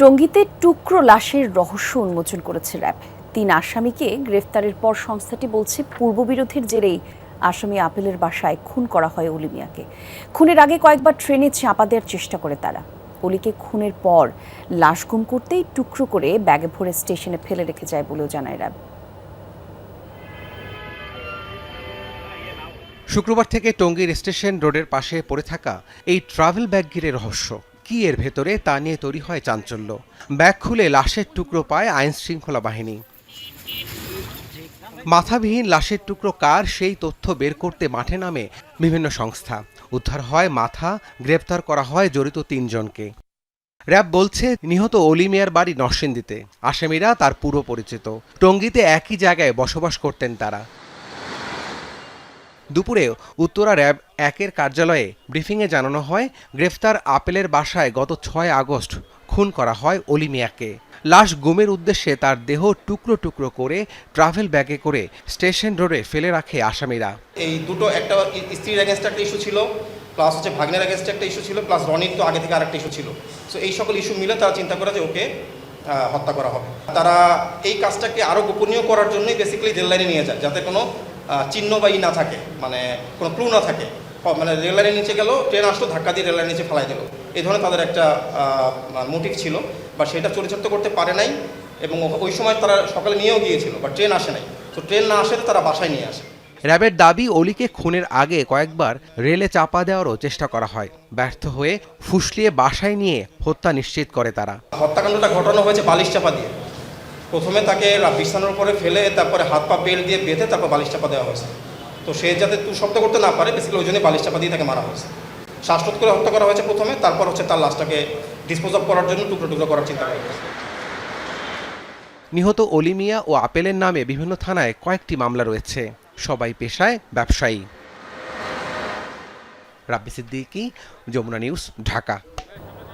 টঙ্গীতে টুকরো লাশের রহস্য উন্মোচন করেছে র্যাব। তিন আসামিকে গ্রেফতারের পর সংস্থাটি বলছে, পূর্ববিরোধের জেরেই আসামি আপেলের বাসায় খুন করা হয় অলি মিয়াকে। খুনের আগে কয়েকবার ট্রেনে চাপা দেওয়ার চেষ্টা করে তারা। অলিকে খুনের পর লাশ গুম করতেই টুকরো করে ব্যাগে ভরে স্টেশনে ফেলে রেখে যায় বলেও জানায় র্যাব। শুক্রবার থেকে টঙ্গীর স্টেশন রোডের পাশে পড়ে থাকা এই ট্রাভেল ব্যাগ ঘিরে রহস্য। কি এর ভেতরে তা নিয়ে তৈরি হয় চাঞ্চল্য। ব্যাগ খুলে লাশের টুকরো পায় আইন শৃঙ্খলা বাহিনী। মাথাবিহীন লাশের টুকরো কার সেই তথ্য বের করতে মাঠে নামে বিভিন্ন সংস্থা। উদ্ধার হয় মাথা, গ্রেপ্তার করা হয় জড়িত তিনজনকে। র্যাব বলছে, নিহত অলিমিয়ার বাড়ি নরসিংদীতে। আসামিরা তার পুরো পরিচিত টঙ্গীতে একই জায়গায় বসবাস করতেন তারা। দুপুরে উত্তরা র্যাব একের কার্যালয়ে ব্রিফিংয়ে জানানো হয়, গ্রেফতার আপেলের বাসায় গত ছয় আগস্ট খুন করা হয় অলিমিয়াকে লাশ গুমের উদ্দেশ্যে তার দেহ টুকরো টুকরো করে ট্রাভেল ব্যাগে করে স্টেশন রোডে ফেলে রাখে আসামিরা। এই দুটো একটা স্ত্রীর অ্যাগেনস্ট একটা ইস্যু ছিল প্লাস হচ্ছে ভাগ্নের অ্যাগেনস্ট একটা ইস্যু ছিল প্লাস রনির তো আগে থেকে আরেকটা ইস্যু ছিল। সো এই সকল ইস্যু মিলে তারা চিন্তা করে যে ওকে হত্যা করা হবে। তারা এই কাজটাকে আরও গোপনীয় করার জন্যই বেসিক্যালি রেল লাইনে নিয়ে যায়, যাতে কোনো চিহ্ন বা ই না থাকে মানে কোনো ক্লু না থাকে মানে রেল লাইনের নিচে গেল ট্রেন আসলো ধাক্কা দিয়ে রেল লাইনের নিচে ফেলাই দিল। এই ধরনের তাদের একটা মোটিভ ছিল বা সেটা চরিতার্থ করতে পারে নাই এবং ওই সময় তারা সকালে নিয়েও গিয়েছিল বা ট্রেন আসে নাই। তো ট্রেন না আসে তো তারা বাসায় নিয়ে আসে। র্যাবের দাবি অলিকে খুনের আগে কয়েকবার রেলে চাপা দেওয়ারও চেষ্টা করা হয়। ব্যর্থ হয়ে ফুসলিয়ে বাসায় নিয়ে হত্যা নিশ্চিত করে তারা। হত্যাকাণ্ডটা ঘটানো হয়েছে বালিশ চাপা দিয়ে। প্রথমে তাকে বিছানার উপরে ফেলে, তারপরে হাত পা বেল দিয়ে বেঁধে তারপর বালিশ চাপা দেওয়া হয়েছে। তো সে যাতে শব্দ করতে না পারে বেসিক্যালি ওই জন্য বালিশ চাপা দিয়ে তাকে মারা হয়েছে। শ্বাসরোধ করে হত্যা করা হয়েছে প্রথমে, তারপর হচ্ছে তার লাশটাকে ডিসপোজ অফ করার জন্য টুকরো টুকরো করার চিন্তা করা হয়েছে। নিহত অলিমিয়া ও আপেলের নামে বিভিন্ন থানায় কয়েকটি মামলা রয়েছে। সবাই পেশায় ব্যবসায়ী। রাব্বি সিদ্দিকী, যমুনা নিউজ, ঢাকা।